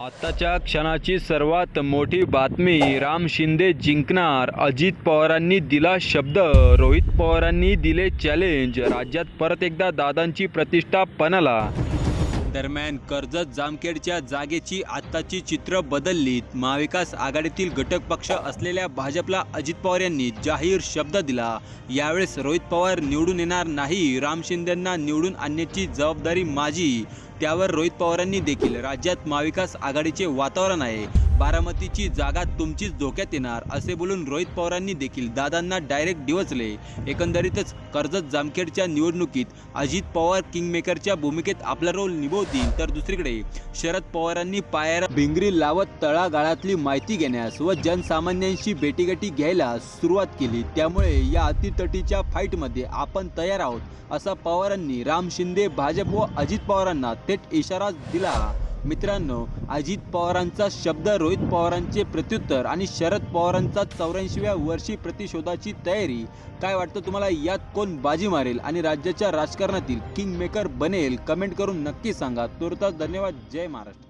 आताच्या क्षणाची सर्वात मोठी बातमी राम शिंदे जिंकणार. अजित पवारांनी दिला शब्द रोहित पवारांनी दिले चॅलेंज राज्यात परत एकदा दादांची प्रतिष्ठा पणाला. दरम्यान कर्जत जामखेडच्या जागेची आत्ताची चित्र बदललीत. महाविकास आघाडीतील घटक पक्ष असलेल्या भाजपला अजित पवार यांनी जाहीर शब्द दिला. यावेळेस रोहित पवार निवडून येणार नाही राम शिंदेंना निवडून आणण्याची जबाबदारी माझी. त्यावर रोहित पवारांनी देखील राज्यात महाविकास आघाडीचे वातावरण आहे. बारामतीची जागा तुमचीच धोक्यात येणार असे बोलून रोहित पवारांनी देखील दादांना डायरेक्ट डिवचले. एकंदरीतच कर्जत जामखेडच्या निवडणुकीत अजित पवार किंगमेकरच्या भूमिकेत आपला रोल होती. तर दुसरीकडे शरद पवारांनी पायाला भिंगरी लावत तळागाळातली माहिती घेण्यास व जनसामान्यांशी भेटीगाठी घ्यायला सुरुवात केली. त्यामुळे या अतितटीच्या फाईटमध्ये आपण तयार आहोत असा पवारांनी राम शिंदे भाजप व अजित पवारांना थेट इशारा दिला. मित्रांनो अजित पवारांचा शब्द रोहित पवारांचे प्रत्युत्तर आणि शरद पवारांचा चौऱ्याऐंशीव्या वर्षी प्रतिशोधाची तयारी. काय वाटतं तुम्हाला? यात कोण बाजी मारेल आणि राज्याच्या राजकारणातील किंग मेकर बनेल? कमेंट करून नक्की सांगा. तुर्तास धन्यवाद. जय महाराष्ट्र.